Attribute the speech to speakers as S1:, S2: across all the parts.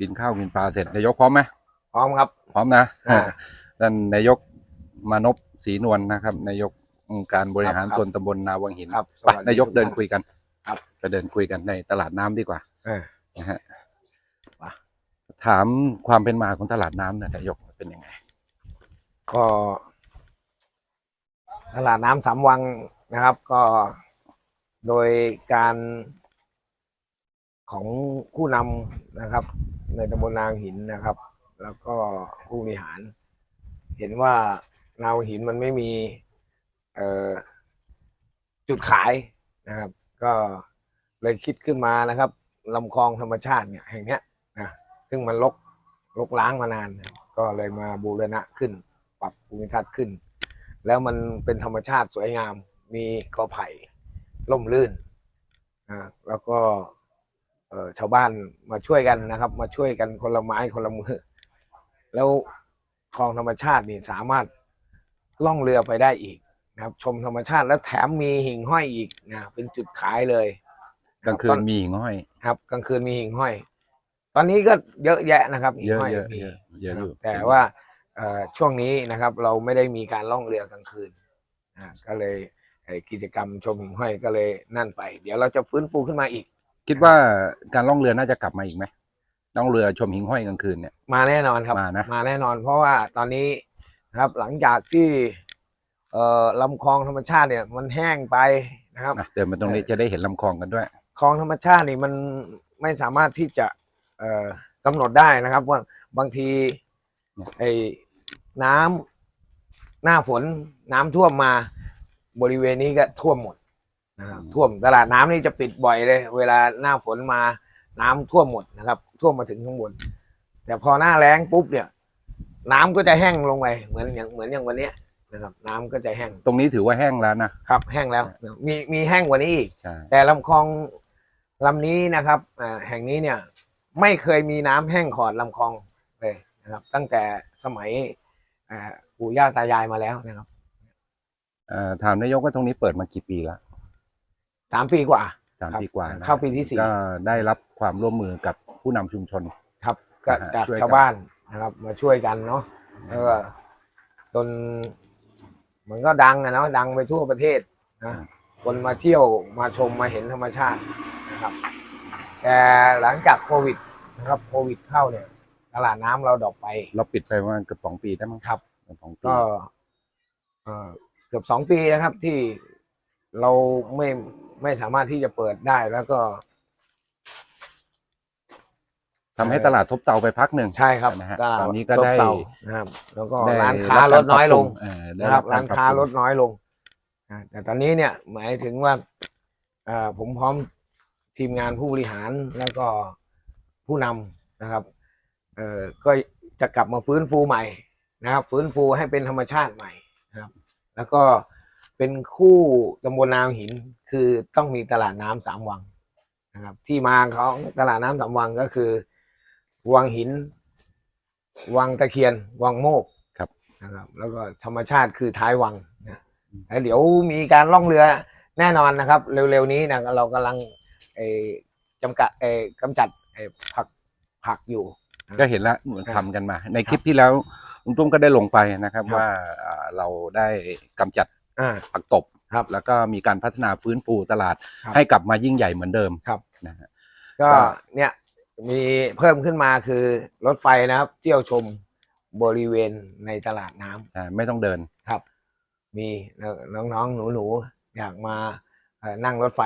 S1: กินข้าวกินปลาเสร็จนายกพร้อมไหม
S2: พร้อมครับ
S1: พร้อมนะ
S2: อ่า
S1: ท่านนายกมานพศรีนวลนะครับ นายกองค์การบริหาร
S2: ครับ
S1: ส่วนตำบลนาวังหิน
S2: ครับ
S1: ไป
S2: สวัส
S1: นายก
S2: ทุ
S1: เดิน
S2: ท่
S1: คุยกัน
S2: ครับ
S1: ไปเดินคุยกันในตลาดน้ำดีกว่า
S2: เออ
S1: นะฮะ
S2: ไป
S1: ถามความเป็นมาของตลาดน้ำหน่อยนายกเป็นยังไง
S2: ก็ตลาดน้ำสามวังนะครับ ก็โดยการ ของผู้นำนะครับ ในตำบลนางหินนะครับ แล้วก็ผู้บริหาร เห็นว่านางหินมันไม่มีจุดขายนะครับ ก็เลยคิดขึ้นมานะครับลำคลองธรรมชาติเนี่ยแห่งเนี้ยนะซึ่งมันลกลกล้างมานาน ก็เลยมาบูรณะขึ้น ปรับภูมิทัศน์ขึ้น แล้วมันเป็นธรรมชาติสวยงาม มีกอไผ่ร่มรื่นอ่าแล้วก็ ชาวบ้านมาช่วยกันนะครับ มาช่วยกันคนละไม้คนละมือ แล้วคลองธรรมชาตินี่สามารถล่องเรือไปได้อีกนะครับ ชมธรรมชาติแล้วแถมมีหิ่งห้อยอีกนะเป็นจุดขายเลย
S1: กลางคื
S2: ต
S1: นมีหิ่งห้อย
S2: ครับกลางคืนมีหิ่งห้อย ตอนนี้ก็เยอะแยะนะครับหิ่
S1: เย
S2: ง
S1: อะ
S2: ห้อย
S1: เยอะ
S2: มี
S1: เยอะเยอะอยู่
S2: แต่ว่าเอ่อช่วงนี้นะครับ เราไม่ได้มีการล่องเรือกลางคืนอ่าก็เลยไอ้กิจกรรมชมหิ่งห้อยก็เลยนั่นไป เดี๋ยวเราจะฟื้นฟูขึ้นมาอีก
S1: คิดว่าการล่องเรือน่าจะกลับมาอีกไหมล่องเรือชมหิ่งห้อยกลางคืนเนี่ย
S2: มาแน่นอนครับ
S1: มานะ
S2: แน่นอน เพราะว่าตอนนี้นะครับหลังจากที่เอ่อลำคลองธรรมชาติเนี่ย มันแห้งไปนะครับ
S1: นะเดินมาตรงนี้จะได้เห็นลำคลองกันด้วย
S2: คลองธรรมชาตินี่มันไม่สามารถที่จะเอ่อกำหนดได้นะครับ ว่าบางทีไอ้น้ำหน้าฝนน้ำท่วมมา บริเวณนี้ก็ท่วมหมด นะครับ
S1: อืม
S2: ท่วมตลาดน้ำนี่จะปิดบ่อยเลย เวลาหน้าฝนมาน้ำท่วมหมดนะครับ ท่วมมาถึงข้างบน แต่พอหน้าแล้งปุ๊บเนี่ย น้ำก็จะแห้งลงไปเหมือนอย่างเหมือนอย่างวันเนี้ยนะครับ น้ำก็จะแห้ง
S1: ตรงนี้ถือว่าแห้งแล้วนะครับ
S2: แห้งแล้ว มีมีแห้งกว่านี้อีก
S1: ใช่
S2: แต่ลำคลองลำนี้นะครับอ่าแห่งนี้เนี่ย ไม่เคยมีน้ำแห้งขอดลำคลองเลยนะครับ ตั้งแต่สมัยอ่าปู่ย่าตายายมาแล้วนะครับ
S1: เอ่อถามนายกว่าตรงนี้เปิดมากี่ปีแล้ว
S2: สามปีกว่า
S1: สาม
S2: ครับ
S1: ปีกว่านะ
S2: เข้าปีที่สี่
S1: ก็ได้รับความร่วมมือกับผู้นำชุมชน
S2: ครับก็
S1: นะฮะ
S2: จาก
S1: ช่วยกัน
S2: ชาวบ้านนะครับ มาช่วยกันเนาะแล้วก็จนเหมือนก็ดังอะเนาะดังไปทั่วประเทศนะคนมาเที่ยวมาชมมาเห็นธรรมชาตินะครับ แต่หลังจากโควิดนะครับโควิดเข้าเนี่ย ตลาดน้ำเราดรอปไป
S1: เราปิดไปประมาณเกือบสองปีได้มั้ง
S2: ครับ
S1: เกือบสองปี
S2: ก็เอ่อเกือบสองปีนะครับที่เราไม่ ไม่สามารถที่จะเปิดได้แล้วก็
S1: ทำให้ตลาดทบเซาไปพักหนึ่ง
S2: ใช่ครับ
S1: นะฮะ
S2: ตลาด
S1: ตอนนี้ก็
S2: ซบ
S1: ได้
S2: เซานะครับ แล้วก็
S1: ได้
S2: ร้านค้า
S1: บ
S2: ล
S1: ก
S2: ดน้อยลง
S1: เออได้
S2: นะครับ
S1: ก
S2: ร้านค้า
S1: ปบป
S2: ล
S1: รุ
S2: ดน้อยลงอ่าแต่ตอนนี้เนี่ยหมายถึงว่าอ่าผมพร้อมทีมงานผู้บริหารแล้วก็ผู้นำนะครับเอ่อก็จะกลับมาฟื้นฟูใหม่นะครับ ฟื้นฟูให้เป็นธรรมชาติใหม่นะครับ แล้วก็ เป็นคู่ตำบลนางหินคือต้องมีตลาดน้ำสามวังนะครับ ที่มาของตลาดน้ำสามวังก็คือ วังหิน วังตะเคียน วังโมก
S1: ครับ
S2: นะครับ แล้วก็ธรรมชาติคือท้ายวังนะแล้วเดี๋ยวมีการล่องเรือแน่นอนนะครับ เร็วๆนี้นะเรากำลังเอ่อจำกัดเอ่อกำจัดเอ่อผักผักอยู่
S1: ก็เห็นแล้วเหมือน
S2: ครับ
S1: ทำกันมา ในคลิปที่แล้วลุงตุ้มก็ได้ลงไปนะครับ
S2: ครับ
S1: ว่าอ่าเราได้กำจัด
S2: อ่า
S1: ผักตบ
S2: ครับ
S1: แล้วก็มีการพัฒนาฟื้นฟูตลาด
S2: ครับ
S1: ให้กลับมายิ่งใหญ่เหมือนเดิม
S2: ครับ
S1: นะฮะ
S2: ก็
S1: ก็
S2: เนี่ยมีเพิ่มขึ้นมาคือรถไฟนะครับ เที่ยวชมบริเวณในตลาดน้ำ
S1: อ่าไม่ต้องเดิน
S2: ครับ มีน้องๆหนูๆอยากมาเอ่อนั่งรถไฟ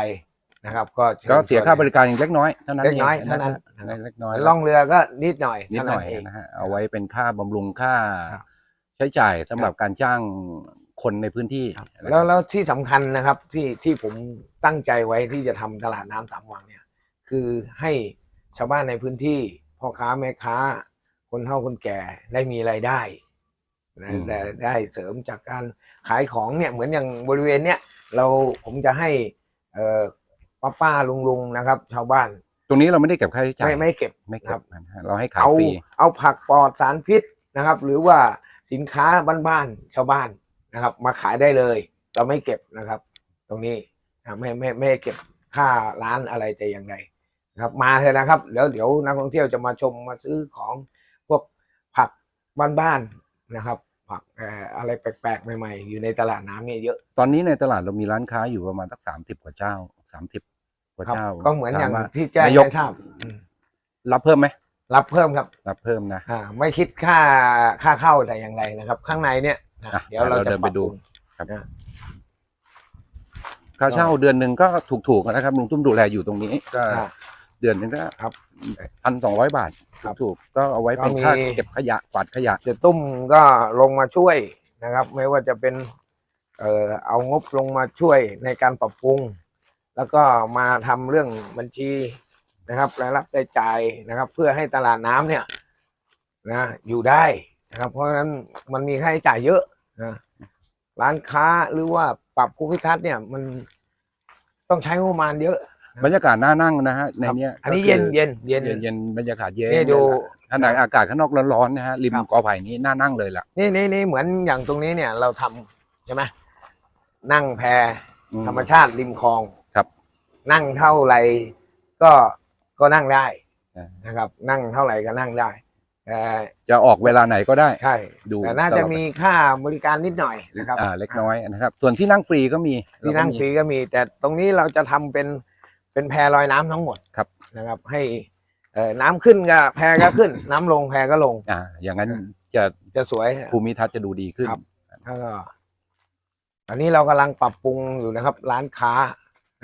S2: นะครับ ก็ชิญ
S1: ก็เสียค่า
S2: ชวน
S1: บริการอย่างเล็กน้อยเท่านั้น
S2: เล็กน้อย
S1: ง
S2: เท่านั้นะ
S1: ฮะเล็กน้อย
S2: ล่องเรือก็นิดหน่อย
S1: นิด
S2: เท่า
S1: หน่อย
S2: เอง
S1: นะฮะเอาไว้เป็นค่าบำรุงค่า
S2: ครับ
S1: ใช้จ่ายสำหรับการจ้าง คนในพื้นที่นะครับ
S2: แล้วแล้วที่สำคัญนะครับที่ที่ผมตั้งใจไว้ที่จะทำตลาดน้ำสามวังเนี่ย คือให้ชาวบ้านในพื้นที่พ่อค้าแม่ค้า คนเฒ่าคนแก่ได้มีรายได้นะได้ได้เสริมจากการขายของเนี่ยเหมือนอย่างบริเวณเนี้ยเราผมจะให้เอ่อป้าป้าลุงลุงนะครับ ชาวบ้าน
S1: ตรงนี้เราไม่ได้เก็บค่าใช้จ่าย
S2: ไม่ไม่เก็บ
S1: ไม่
S2: ค
S1: เก็
S2: รั
S1: บบนะฮะเราให้ขาย
S2: เอา
S1: ฟรี
S2: เอาผักปลอดสารพิษนะครับ หรือว่าสินค้าบ้านๆชาวบ้าน นะครับ มาขายได้เลย เราไม่เก็บนะครับ ตรงนี้นะไม่ไม่ไม่เก็บค่าร้านอะไรแต่อย่างใดนะครับ มาเถอะนะครับเดี๋ยวเดี๋ยวนักท่องเที่ยวจะมาชมมาซื้อของพวกผักบ้านๆนะครับ ผักเอ่ออะไรแปลกๆ ใหม่ๆ อยู่ในตลาดน้ำเนี่ยเยอะ
S1: ตอนนี้ในตลาดเรามีร้านค้าอยู่ประมาณสักสามสิบกว่าเจ้าสามสิบกว่า
S2: ครับ
S1: เจ้า
S2: ก็เหมือนอย่าง
S1: ถว่
S2: ที่แจ้ง
S1: นายก
S2: ให้ทราบอืม
S1: รับเพิ่มไหม
S2: รับเพิ่มครับ
S1: รับเพิ่มนะ
S2: อ่าไม่คิดค่าค่าเข้าแต่อย่างไรนะครับ ข้างในเนี่ยนะ
S1: อะ
S2: เดี๋ยวเรา
S1: เรา
S2: จะ
S1: เดินไปดู
S2: ปรับปรุง
S1: ค่าเช่าเดือนหนึ่งก็ถูกๆนะครับลุงตุ้มดูแลอยู่ตรงนี้ก็
S2: อ่า
S1: เดือนหนึ่งก็
S2: ครับ
S1: พันสองร้อยบาท
S2: ครับ
S1: ถูกๆก็เอาไว้เป็น
S2: ก็มี
S1: ค่าเก็บขยะกวาดขยะ
S2: เสียตุ้มก็ลงมาช่วยนะครับ ไม่ว่าจะเป็นเอ่อเอางบลงมาช่วยในการปรับปรุง แล้วก็มาทำเรื่องบัญชีนะครับรายรับรายจ่ายนะครับ เพื่อให้ตลาดน้ำเนี่ยนะอยู่ได้นะครับ เพราะฉะนั้นมันมีค่าใช้จ่ายเยอะ นะร้านค้าหรือว่าปรับภูมิทัศน์เนี่ยมันต้องใช้งบประมาณเยอะ
S1: บรรยากาศน่านั่งนะฮะใน
S2: ครับ
S1: เนี้ย
S2: อันนี้
S1: ก็
S2: เย็น
S1: คือ
S2: เย็นเย็น
S1: เย็นเย็นบรรยากาศเย็น
S2: นี่ดู
S1: ขนาดอากาศข้างนอกร้อนๆนะฮะริม
S2: ครับ
S1: กอไผ่นี้น่านั่งเลยล่ะ
S2: นี่นี่นี่เหมือนอย่างตรงนี้เนี่ย เราทำใช่ไหมนั่งแพ
S1: อื
S2: ธรรมชาติริมคลอง
S1: ครับ
S2: นั่งเท่าไหร่ก็ก็นั่งได้
S1: อ่า
S2: นะครับ นั่งเท่าไหร่ก็นั่งได้แต่
S1: จะออกเวลาไหนก็ได้
S2: ใช่
S1: ดู
S2: แต่น่า
S1: ต
S2: จะ
S1: ลอด
S2: มีค่าบริการนิดหน่อยนะครับ
S1: อ่าเล็กน้อยนะครับ ส่วนที่นั่งฟรีก็มี
S2: ที่นั่งฟรีก็มี แต่ตรงนี้เราจะทำเป็นเป็นแพลอยน้ำทั้งหมด
S1: ครับ
S2: นะครับ ให้เอ่อน้ำขึ้นก็แพก็ขึ้น น้ำลงแพก็ลง
S1: อ่า อย่างนั้น
S2: อ่า
S1: จะ
S2: จะสวย
S1: ภูมิทัศน์จะดูดีขึ้น
S2: ครับแล้วก็อันนี้เรากำลังปรับปรุงอยู่นะครับ ร้านค้า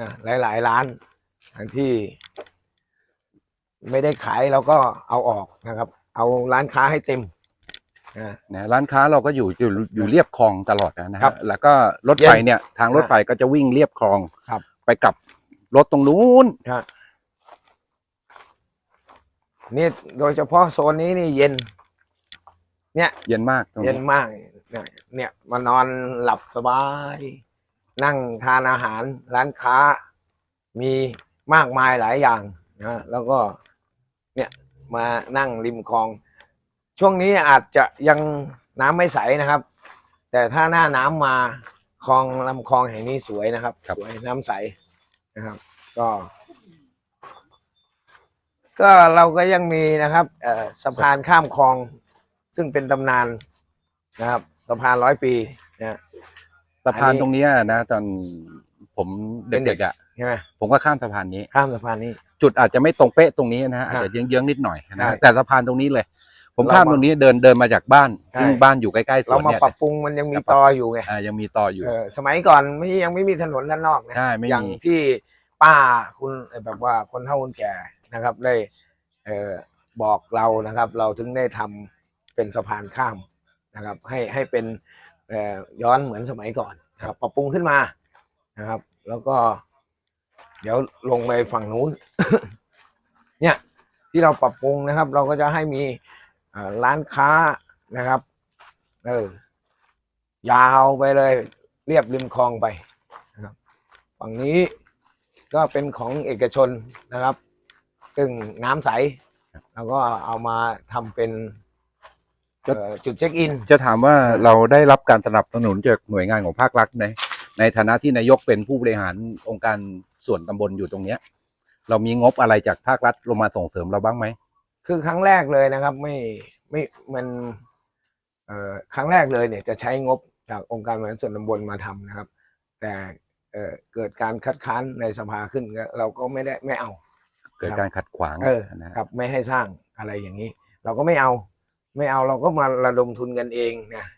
S2: นะหลายๆร้านอันที่ ไม่ได้ขายเราก็เอาออกนะครับ เอาร้านค้าให้เต็มนะ
S1: นะร้านค้าเราก็อยู่อยู่อยู่เรียบคลองตลอดนะฮะ
S2: ครับ
S1: แล้วก็รถไฟเนี่ย ทางรถไฟก็จะวิ่งเรียบคลอง
S2: ครับ
S1: ไปกลับรถตรงนู้น
S2: นะนี่โดยเฉพาะโซนนี้นี่เย็นเนี่ย
S1: เย็นมากตรง
S2: เย็น
S1: นี้
S2: มากเนี่ยเนี่ยมานอนหลับสบาย นั่งทานอาหารร้านค้า มีมากมายหลายอย่างนะแล้วก็เนี่ย มานั่งริมคลอง ช่วงนี้อาจจะยังน้ำไม่ใสนะครับ แต่ถ้าหน้าน้ำมาคลองลำคลองแห่งนี้สวยนะครับ สวยน้ำใสนะครับ ก็ ก็เราก็ยังมีนะครับเอ่อสะพานข้ามคลอง ซึ่งเป็นตำนานนะครับสะพานร้อยปีนะ
S1: สะพาน
S2: อันนี้
S1: ตรงเนี้ยนะตอน ผมเเป็
S2: นเด็
S1: ด็
S2: ก
S1: กๆอะ
S2: ใช่ไหม
S1: ผมก็ข้ามสะพานนี้
S2: ข้ามสะพานนี้
S1: จุดอาจจะไม่ตรงเป๊ะตรงนี้นะฮะอาจ
S2: อ่า
S1: จะเยื้องๆนิดหน่อยนะ
S2: ใช่
S1: ฮะแต่สะพานตรงนี้เลย ผม
S2: เรา
S1: ข้าม
S2: มา
S1: ตรงนี้เดินเดินมาจากบ้าน
S2: ใช่
S1: ซึ่งบ้านอยู่ใกล้ๆส
S2: เรา
S1: วน
S2: มา
S1: เนี่ย
S2: ปรับปรุงมันยังมีตออยู่ไง
S1: อ่ายังมีต่ออยู่
S2: เออสมัยก่อนไม่ยังไม่มีถนนด้านนอกนะ
S1: ใช่ไม่มี
S2: อย่างที่ป้าคุณเอ่อแบบว่าคนเฒ่าคนแก่นะครับได้เออบอกเรานะครับ เราถึงได้ทำเป็นสะพานข้ามนะครับ ให้ให้เป็นเอ่อย้อนเหมือนสมัยก่อนนะครับปรับปรุงขึ้นมานะครับ แล้วก็ เดี๋ยวลงไปฝั่งนู้น เนี่ยที่เราปรับปรุงนะครับ เราก็จะให้มีอ่าร้านค้านะครับเออยาวไปเลย เรียบริมคลองไปนะครับฝั่งนี้ก็เป็นของเอกชนนะครับ ซึ่งน้ำใสเราก็เอามาทำเป็นเอ่อจุดเช็คอิน
S1: จะถามว่าเราได้รับการสนับสนุนจากหน่วยงานของภาครัฐใน ในฐานะที่นายกเป็นผู้บริหารองค์การส่วนตำบลอยู่ตรงเนี้ย เรามีงบอะไรจากภาครัฐลงมาส่งเสริมเราบ้างไหม
S2: คือครั้งแรกเลยนะครับ ไม่ไม่มันเอ่อครั้งแรกเลยเนี่ยจะใช้งบจากองค์การบริหารส่วนตำบลมาทำนะครับ แต่เอ่อเกิดการคัดค้านในสภาขึ้นก็เราก็ไม่ได้ไม่เอา
S1: เกิดการขัดขวาง
S2: เออ
S1: นะฮะ
S2: ครับไม่ให้สร้างอะไรอย่างนี้ เราก็ไม่เอา ไม่เอาเราก็มาระดมทุนกันเองนะนะจาก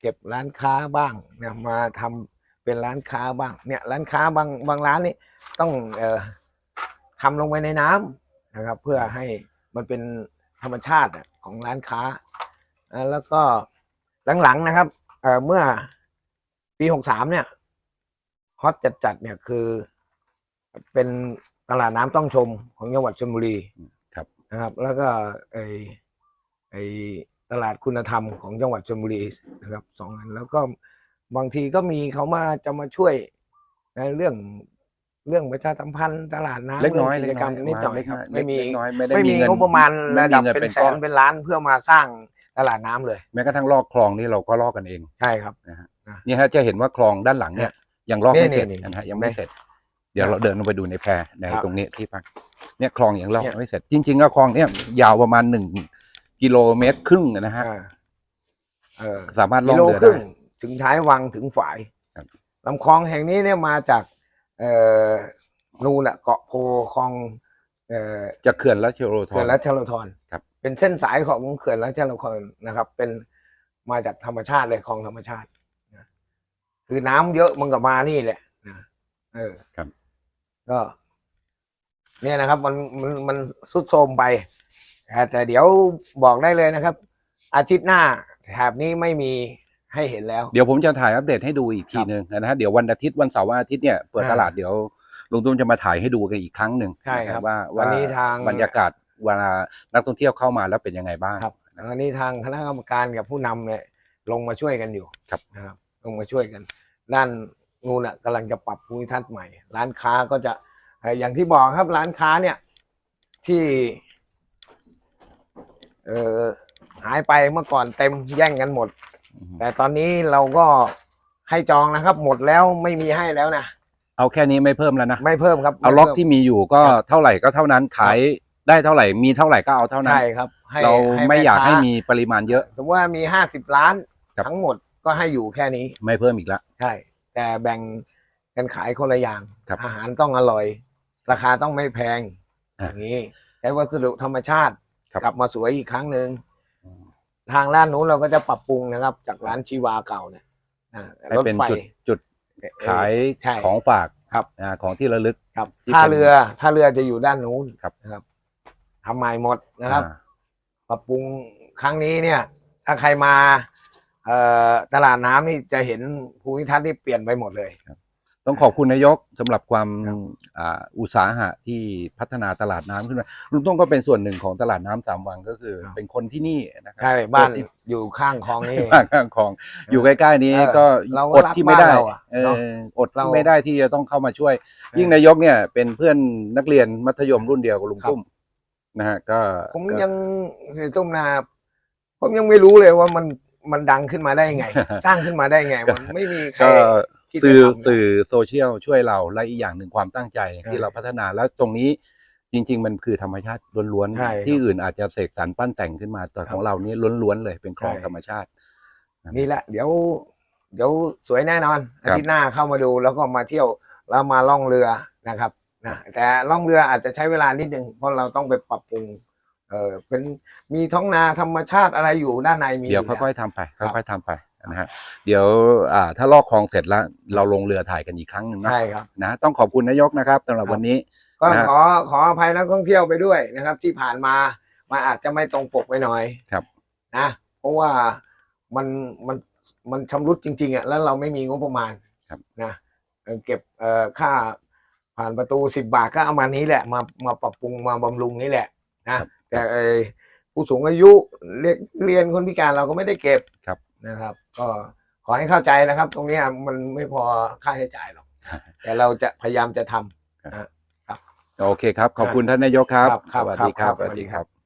S2: เก็บร้านค้าบ้างนะมาทำเป็นร้านค้าบ้างเนี่ยร้านค้าบางบางร้านนี่ต้องเอ่อทำลงไปในน้ำนะครับ เพื่อให้มันเป็นธรรมชาติอะของร้านค้าอ่าแล้วก็หลังๆนะครับเอ่อเมื่อปีหกสามเนี่ยฮอตจัดๆเนี่ยคือเป็นตลาดน้ำต้องชมของจังหวัดชลบุรี
S1: ครับ
S2: นะครับ แล้วก็ไอไอ ตลาดคุณธรรมของจังหวัดชลบุรีนะครับสองอันแล้วก็บางทีก็มีเขามาจะมาช่วยในเรื่องเรื่องประชาสัมพันธ์ตลาดน้ำ
S1: เล็กน้อย
S2: เรื่องกิจกรรมนิดหน่อย
S1: เล็ก
S2: ครับ
S1: น้อย
S2: ไม่มี
S1: เล็กน้อยไม่ได้
S2: ไม่มี
S1: เงิน
S2: งบประมาณ
S1: ไม่
S2: ระ
S1: มี
S2: ดับ
S1: เงิน
S2: เป็น
S1: เป็น
S2: แส
S1: ก้อนน
S2: เป็นล้านเพื่อมาสร้างตลาดน้ำเลย
S1: แม้กระทั่งลอกคลองนี่เราก็ลอกกันเอง
S2: ใช่ครับ
S1: นี่ฮะจะเห็นว่าคลองด้านหลังเนี่ยยังลอกไม่เสร็จ
S2: นี่ๆๆ
S1: นะฮะยังไม่เสร็จดี๋ยว
S2: ครับ
S1: เราเดินลงไปดูในแพใน
S2: ครับ
S1: ตรงนี้ที่พักเนี่ยคลองอย่างเรา
S2: เนี่ย
S1: ไม่เสร็จ จริงๆแล้วคลองเนี่ยยาวประมาณหนึ่ง กิโลเมตรครึ่งนะฮะ
S2: อ่าเออ
S1: สามารถล่
S2: กิ
S1: อง
S2: โล
S1: เรือ
S2: ครึ่ง
S1: ได้
S2: ถึงท้ายวังถึงฝาย
S1: ครับ
S2: ลำคลองแห่งนี้เนี่ยมาจาก เอ่อนูนอะเกาะโพคลอง เอ่อ
S1: จากเขื่อนและเชโรท
S2: เขื่
S1: อ
S2: อนน รัชโลธร
S1: ครับ
S2: เป็นเส้นสายของเขื่อนรัชโลธรนะครับ เป็นมาจากธรรมชาติเลยคลองธรรมชาตินะคือน้ำเยอะมันก็มานี่แหละนะเออ
S1: ครับ
S2: ก็ เนี่ยนะครับ มันมันมันสุดโทรมไป แต่แต่เดี๋ยวบอกได้เลยนะครับ อาทิตย์หน้าแถบนี้ไม่มีให้เห็นแล้ว
S1: เดี๋ยวผมจะถ่ายอัปเดตให้ดูอีกที
S2: ครับ
S1: หนึ่งนะฮะเดี๋ยววันอาทิตย์วันเสาร์วันอาทิตย์เนี่ยเปิด
S2: อ่า
S1: ตลาดเดี๋ยวลุงตุ้มจะมาถ่ายให้ดูกันอีกครั้งหนึ่ง
S2: ใช่ครับ
S1: ว่า
S2: วันนี้ทาง
S1: บรรยากาศเวลานักท่องเที่ยวเข้ามาแล้วเป็นยังไงบ้าง
S2: ครับอันนี้ทางคณะกรรมการกับผู้นำเนี่ยลงมาช่วยกันอยู่
S1: ครับ
S2: นะครับ ลงมาช่วยกัน ด้านนูนอะกำลังจะปรับภูมิทัศน์ใหม่ ร้านค้าก็จะเอ่ออย่างที่บอกครับร้านค้าเนี่ยที่ เออหายไปเมื่อก่อนเต็มแย่งกันหมด
S1: อืม
S2: แต่ตอนนี้เราก็ให้จองนะครับ หมดแล้วไม่มีให้แล้วนะ
S1: เอาแค่นี้ไม่เพิ่มแล้วนะ
S2: ไม่เพิ่มครับ
S1: เอา
S2: ไม่
S1: ล็อก
S2: พิ่ม
S1: ที่มีอยู่ก็
S2: ครับ
S1: เท่าไหร่ก็เท่านั้นขายได้เท่าไหร่มีเท่าไหร่ก็เอาเท่านั้น
S2: ใช่ครับให้
S1: เรา
S2: ให้
S1: ไม่
S2: แอ
S1: ยากให้
S2: ค้
S1: มีปริมาณเยอะ
S2: สมมติว่ามีห้าสิบล้าน
S1: ครับ
S2: ทั้งหมดก็ให้อยู่แค่นี้
S1: ไม่เพิ่มอีกแล้ว
S2: ใช่ แต่แบ่งกันขายคนละอย่าง
S1: ครับ
S2: อาหารต้องอร่อย ราคาต้องไม่แพง
S1: อะ
S2: อย่างนี้ใช้วัสดุธรรมชาติ
S1: ครับ
S2: กลับมาสวยอีกครั้งหนึ่งทางด้านนู้นเราก็จะปรับปรุงนะครับ จากร้านชีวาเก่าเนี่ยอะ
S1: ให้
S2: รถ
S1: เป็น
S2: ไฟ
S1: จุดจุด
S2: เอ่อ
S1: ขาย
S2: ใช่
S1: ของฝาก
S2: ครับ
S1: อ่าของที่ระลึก
S2: ครับ
S1: ที่
S2: ท่า
S1: เป็น
S2: เรือท่าเรือจะอยู่ด้านนู้น
S1: ครับ
S2: นะครับทำใหม่หมดนะครับ
S1: อ่า
S2: ปรับปรุงครั้งนี้เนี่ย ถ้าใครมา เอ่อตลาดน้ำนี่จะเห็นภูมิทัศน์ที่เปลี่ยนไปหมดเลย
S1: ต้องขอบคุณนายกสำหรับความ
S2: ครับ
S1: อ่าอุตสาหะที่พัฒนาตลาดน้ำขึ้นมาลุงต้องก็เป็นส่วนหนึ่งของตลาดน้ำสามวังก็คือ เป็นคนที่นี่นะครั
S2: ใช่บ้าน
S1: ที่
S2: อยู่ข้างคลองนี่เอง
S1: บ้านข้างคลองอยู่ใกล้ๆนี้
S2: เออ
S1: ก็
S2: เราก็
S1: อด
S2: รัก
S1: ที่ไม่ได้
S2: บ้านเราอะ
S1: เอ
S2: เนอะ
S1: ออด
S2: เรา
S1: ที่ไม่ได้ที่จะต้องเข้ามาช่วย
S2: ออ
S1: ยิ่งนายกเนี่ย เป็นเพื่อนนักเรียนมัธยมรุ่นเดียวกับลุง
S2: ครับ
S1: ตุ้มนะฮะก็
S2: ผม
S1: ก็
S2: ยังตุ้มนาผมยังไม่รู้เลยว่ามันมันดังขึ้นมาได้ไง สร้างขึ้นมาได้ไง มันไม่มีใคร
S1: ก็
S2: คิดจะ
S1: สื่อ
S2: ทำนะ
S1: สื่อโซเชียลช่วยเราและอีกอย่างหนึ่งความตั้งใจที่
S2: ใช่
S1: เราพัฒนาแล้วตรงนี้จริง ๆ มันคือธรรมชาติล้วน
S2: ใช่ครับ
S1: ๆที่อื่นอาจจะเสกสรรปั้นแต่งขึ้นมาแต่
S2: ครับ
S1: ของเรานี่ล้วนๆเลยเป็นคลอง
S2: ใช่
S1: ธรรมชาติ
S2: นี่แหละ เดี๋ยวเดี๋ยวสวยแน่นอน
S1: ครั
S2: อา
S1: บ
S2: ทิตย์หน้าเข้ามาดูแล้วก็มาเที่ยวแล้วมาล่องเรือนะครับนะแต่ล่องเรืออาจจะใช้เวลานิดนึงเพราะเราต้องไปปรับปรุงเออเป็นมีท้องนาธรรมชาติอะไรอยู่ด้านในมี
S1: เดี๋ยว
S2: แล้ว
S1: ค่อยๆทำไป
S2: ครับ
S1: ค่อยๆทำไป นะฮะเดี๋ยวอ่าถ้าลอกคลองเสร็จแล้วเราลงเรือถ่ายกันอีกครั้งหนึ่งนะ
S2: ใช่ครับ
S1: นะต้องขอบคุณนายกนะครับสำหรับ
S2: ครับ
S1: วันนี้
S2: ก็
S1: นะฮะ
S2: ขอขออภัยนักท่องเที่ยวไปด้วยนะครับ ที่ผ่านมามาอาจจะไม่ตรงปกไปหน่อย
S1: ครับ
S2: นะ เพราะว่ามันมันมันชำรุดจริงๆอะแล้วเราไม่มีงบประมาณ
S1: ครับ
S2: นะเอ่อเก็บเอ่อค่าผ่านประตูสิบบาทก็เอามานี้แหละมามาปรับปรุงมาบำรุงนี่แหละนะแต่ไอ้ผู้สูงอายุเรียนเรียนคนพิการเราก็ไม่ได้เก็บ
S1: ครับ
S2: นะครับ ก็ขอให้เข้าใจนะครับ ตรงเนี้ยมันไม่พอค่าใช้จ่ายหรอก แต่เราจะพยายามจะทำ
S1: โอเคครับ ขอบคุณท่านนายกครับ
S2: ครับครับ
S1: สวัสดีครับ
S2: ครับ
S1: สวัสดีครับ